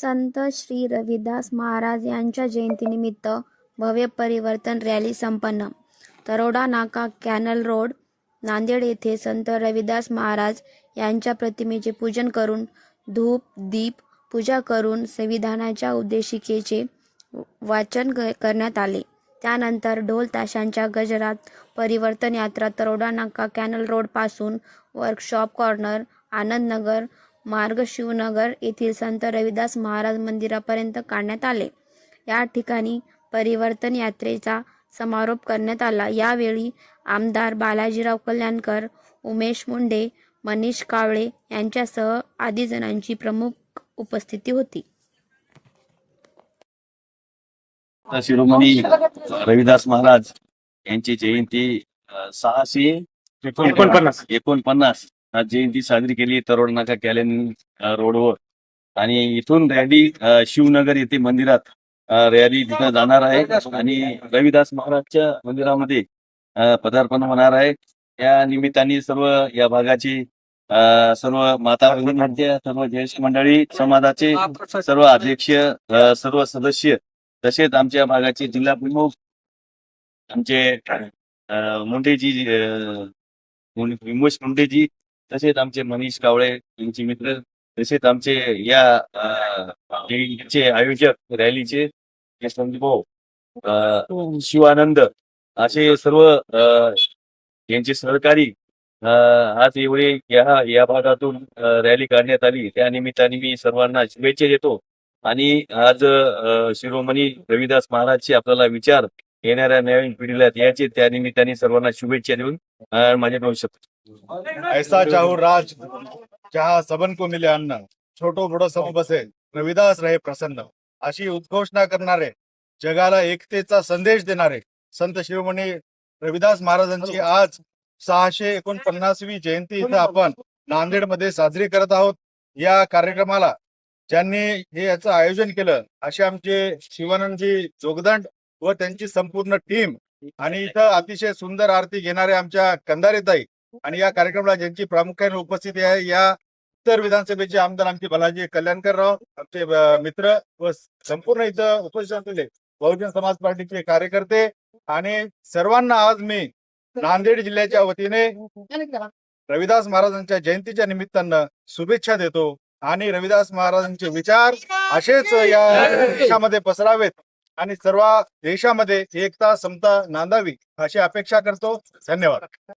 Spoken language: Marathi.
संत श्री रविदास महाराज यांच्या जयंतीनिमित्त भव्य परिवर्तन रॅली संपन्न. तरोडा नाका कॅनल रोड नांदेड येथे संत रविदास महाराज यांच्या प्रतिमेचे पूजन करून धूप दीप पूजा करून संविधानाच्या उद्देशिकेचे वाचन क- करण्यात आले. त्यानंतर ढोल ताशांच्या गजरात परिवर्तन यात्रा तरोडा नाका कॅनल रोडपासून वर्कशॉप कॉर्नर आनंदनगर मार्ग शिवनगर येथील संत रविदास महाराज मंदिरापर्यंत काढण्यात आले. या ठिकाणी परिवर्तन यात्रेचा समारोप करण्यात आला. यावेळी आमदार बालाजीराव कल्याणकर उमेश मुंडे मनीष कावळे यांच्यासह आदी जणांची प्रमुख उपस्थिती होती. शिरोमणी रविदास महाराज यांची जयंती सहाशे एकोणपन्नास. एकोणपन्नास. आज जयंती साजरी केली तरोड नाका कॅलेन रोडवर. आणि इथून रॅली शिवनगर येथे मंदिरात रॅली तिथं जाणार आहे. आणि रविदास महाराजच्या मंदिरामध्ये पदार्पण होणार आहे. या निमित्ताने सर्व या भागाची सर्व माता भगिनींच्या सर्व ज्येष्ठ मंडळी समाजाचे सर्व अध्यक्ष सर्व सदस्य तसेच आमच्या भागाचे जिल्हा प्रमुख आमचे मुंडेजी विमोश मुंडेजी तसेच आमचे मनीष कावळे यांचे मित्र तसेच आमचे या चे आयोजक रॅलीचे भाऊ शिवानंद असे सर्व अ, यांचे सहकारी आज एवढे या या भागातून रॅली काढण्यात आली. त्या निमित्ताने मी सर्वांना शुभेच्छा देतो. आणि आज शिरोमणी रविदास महाराजचे आपल्याला विचार येणाऱ्या नवीन पिढीला द्यायचे त्या निमित्ताने सर्वांना शुभेच्छा देऊन माझे शब्द ऐसा चाहू राज जहा सबन को मिले अन्न छोटो बडो सम बसे रविदास रहे प्रसन्न. अशी उद्घोषणा करणारे जगाला एकतेचा संदेश देणारे संत शिरोमणी रविदास महाराजांची आज सहाशे एकोणपन्नासवी जयंती इथं आपण नांदेडमध्ये साजरी करत आहोत. या कार्यक्रमाला ज्यांनी हे याचं आयोजन केलं असे आमचे शिवानंदजी जोगदंड व त्यांची संपूर्ण टीम आणि इथं अतिशय सुंदर आरती घेणारे आमच्या कंदारेताई आणि या कार्यक्रमाला ज्यांची प्रामुख्याने उपस्थिती आहे या उत्तर विधानसभेचे आमदार आमचे बालाजी कल्याणकर राव आमचे मित्र व संपूर्ण इथं उपस्थित असलेले बहुजन समाज पार्टीचे कार्यकर्ते आणि सर्वांना आज मी नांदेड जिल्ह्याच्या वतीने रविदास महाराजांच्या जयंतीच्या निमित्तानं शुभेच्छा देतो. आणि रविदास महाराजांचे विचार असेच या देशामध्ये पसरावेत. आणि सर्व देशामध्ये एकता समता नांदावी अशी अपेक्षा करतो. धन्यवाद.